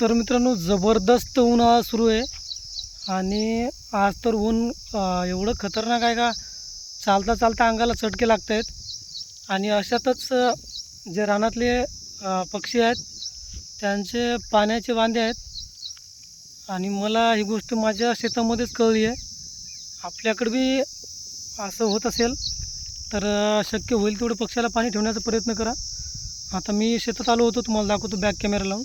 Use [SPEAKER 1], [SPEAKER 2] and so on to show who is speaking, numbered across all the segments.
[SPEAKER 1] तर मित्रांनो जबरदस्त उन्हाळा सुरू आहे. आणि आज तर ऊन एवढं खतरनाक आहे का? चालता चालता अंगाला चटके लागत आहेत आणि अशातच जे रानातले पक्षी आहेत त्यांचे पाण्याचे वांदे आहेत. आणि मला ही गोष्ट माझ्या शेतामध्येच कळली आहे. आपल्याकडे बी असं होत असेल तर शक्य होईल तेवढं पक्षाला पाणी ठेवण्याचा प्रयत्न करा. आता मी शेतात आलो होतो तुम्हाला दाखवतो बॅक कॅमेरा लावून.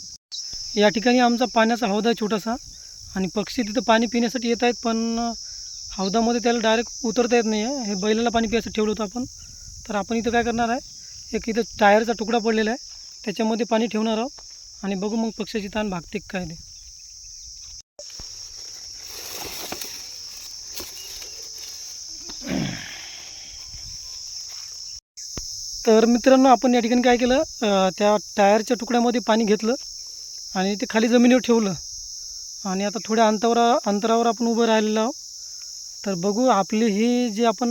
[SPEAKER 1] या ठिकाणी आमचा पाण्याचा हौदा आहे छोटासा आणि पक्षी तिथं पाणी पिण्यासाठी येत आहेत पण हौदामध्ये त्याला डायरेक्ट उतरता येत नाही आहे हे बैलाला पाणी प्यायचं ठेवलं होतं आपण. तर आपण इथं काय करणार आहे एक इथं टायरचा तुकडा पडलेला आहे. त्याच्यामध्ये पाणी ठेवणार आहोत आणि बघू मग पक्षाची ताण भागते काय ते. तर मित्रांनो आपण या ठिकाणी काय केलं त्या टायरच्या तुकड्यामध्ये पाणी घेतलं. आणि ते खाली जमिनीवर ठेवलं. आणि आता थोड्या अंतरावर अंतरावर आपण उभं राहिलेलो आहोत. तर बघू आपली ही जी आपण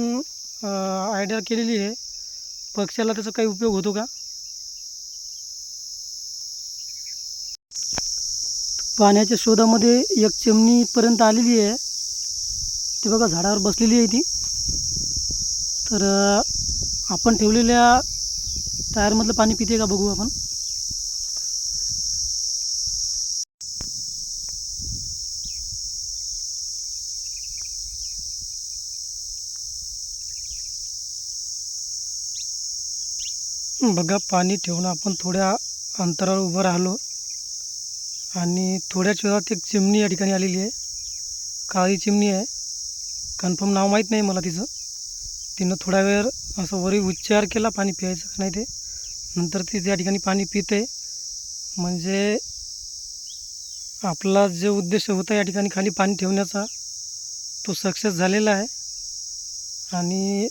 [SPEAKER 1] आयडिया केलेली आहे पक्षाला त्याचा काही उपयोग होतो का? पाण्याच्या शोधामध्ये एक चिमणी इथपर्यंत आलेली आहे. ती बघा झाडावर बसलेली आहे ती. तर आपण ठेवलेल्या टायरमधलं पाणी पिते का बघू आपण? बघा पाणी ठेवून आपण थोड्या अंतरावर उभं राहिलो. आणि थोड्याच वेळात एक चिमणी या ठिकाणी आलेली आहे. काळी चिमणी आहे. कन्फर्म नाव माहीत नाही मला तिचं. तिनं थोडा वेळ असं वरी उच्चार केला पाणी प्यायचं का नाही ते. नंतर ती त्या ठिकाणी पाणी पिते म्हणजे आपला जे उद्देश होता या ठिकाणी खाली पाणी ठेवण्याचा तो सक्सेस झालेला आहे. आणि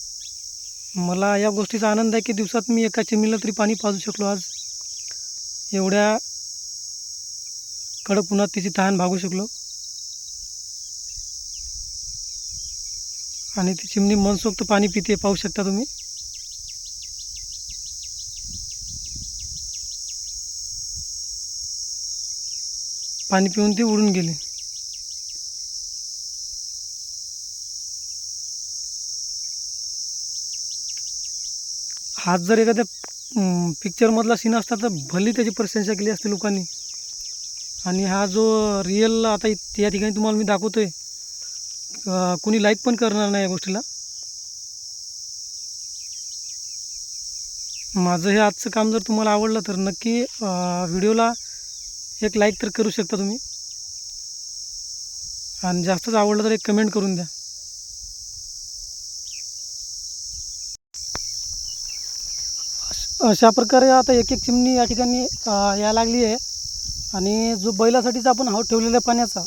[SPEAKER 1] मला या गोष्टीचा आनंद आहे की दिवसात मी एका चिमणीला तरी पाणी पाजू शकलो आज. एवढ्या कडक उन्हात तिची तहान भागू शकलो. आणि ती चिमणी मनसोक्त पाणी पिते पाहू शकता तुम्ही. पाणी पिऊन ती उडून गेली. हाच जर एखाद्या पिक्चरमधला सीन असता तर भली त्याची प्रशंसा केली असते लोकांनी. आणि हा जो रिअल आता या ठिकाणी तुम्हाला मी दाखवतो आहे कुणी लाईक पण करणार नाही या गोष्टीला. माझं हे आजचं काम जर तुम्हाला आवडलं तर नक्की व्हिडिओला एक लाईक तर करू शकता तुम्ही. आणि जास्तच आवडलं तर एक कमेंट करून द्या. अशा प्रकारे आता एक एक चिमणी या ठिकाणी या यायला लागली आहे. आणि जो बैलासाठीचा आपण हाव ठेवलेला आहे पाण्याचा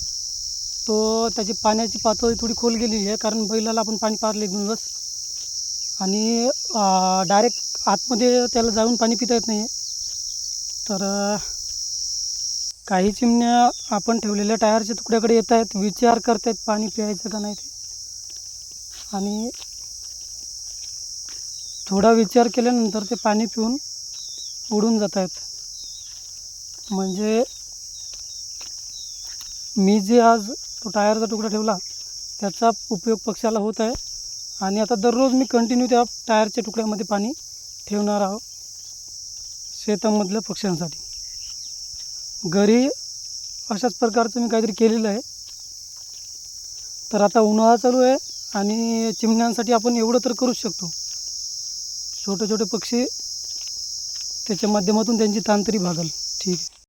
[SPEAKER 1] तो त्याची पाण्याची पातळी थोडी खोल गेलेली आहे कारण बैलाला आपण पाणी पारले एक दोन दिवस आणि डायरेक्ट आतमध्ये त्याला जाऊन पाणी पिता येत नाही. आहे तर काही चिमण्या आपण ठेवलेल्या टायरच्या तुकड्याकडे येत आहेत. विचार करत आहेत पाणी प्यायचं का नाही ते. आणि थोडा विचार केल्यानंतर ते पाणी पिऊन उडून जात आहेत म्हणजे मी जे आज तो टायरचा तुकडा ठेवला त्याचा उपयोग पक्षाला होत आहे. आणि आता दररोज मी कंटिन्यू त्या टायरच्या तुकड्यामध्ये पाणी ठेवणार आहोत शेतामधल्या पक्ष्यांसाठी. घरी अशाच प्रकारचं मी काहीतरी केलेलं आहे. तर आता उन्हाळा चालू आहे आणि चिमण्यांसाठी आपण एवढं तर करूच शकतो. छोटे छोटे पक्षी त्याच्या माध्यमातून त्यांची तांत्रिक भागल. ठीक आहे.